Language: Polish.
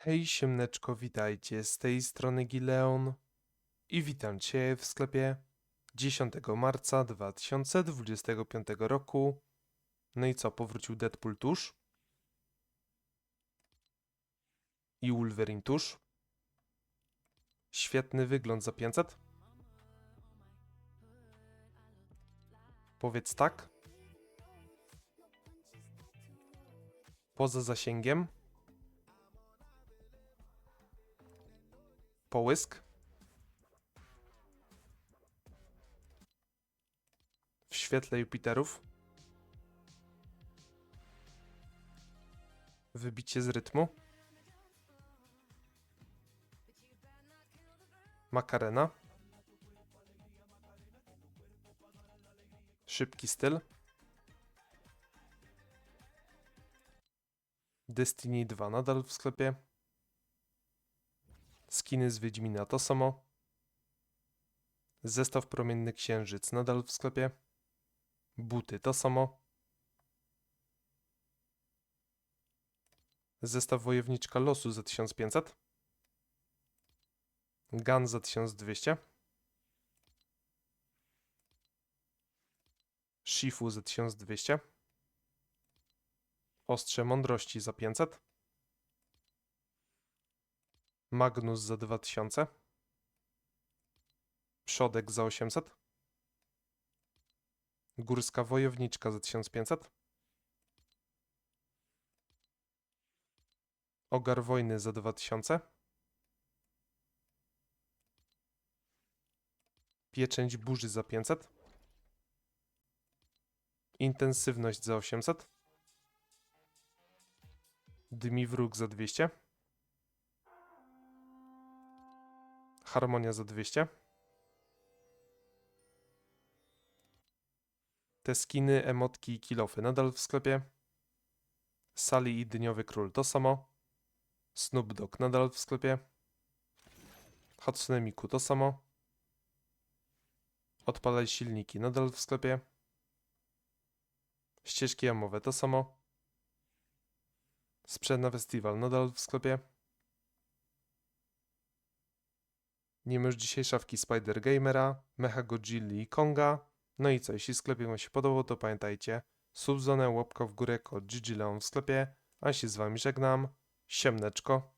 Hej, siemneczko, witajcie. Z tej strony Gileon i witam Cię w sklepie 10 marca 2025 roku. No i co, powrócił Deadpool tuż? I Wolverine tuż? Świetny wygląd za 500? Powiedz tak. Poza zasięgiem? Połysk. W świetle Jupiterów. Wybicie z rytmu. Makarena. Szybki styl. Destiny 2 nadal w sklepie. Skiny z Wiedźmina to samo. Zestaw Promienny Księżyc nadal w sklepie. Buty to samo. Zestaw Wojowniczka Losu za 1500. Gun za 1200. Shifu za 1200. Ostrze Mądrości za 500. Magnus za 2000. Przodek za 800. Górska Wojowniczka za 1500. Ogar Wojny za 2000. Pieczęć Burzy za 500. Intensywność za 800. Dmi Wróg za 200. Harmonia za 200. Te skiny, emotki i kilofy nadal w sklepie. Sali i Dniowy Król to samo. Snoop Dogg nadal w sklepie. Hatsune Miku to samo. Odpalaj silniki nadal w sklepie. Ścieżki jamowe to samo. Sprzęt na festiwal nadal w sklepie. Nie ma już dzisiaj szafki Spider Gamera, Mecha Godzilli i Konga. No i co, jeśli sklepie Wam się podobał, to pamiętajcie, subzonę, łapka w górę, kod GGLeon w sklepie, a się z Wami żegnam. Siemneczko.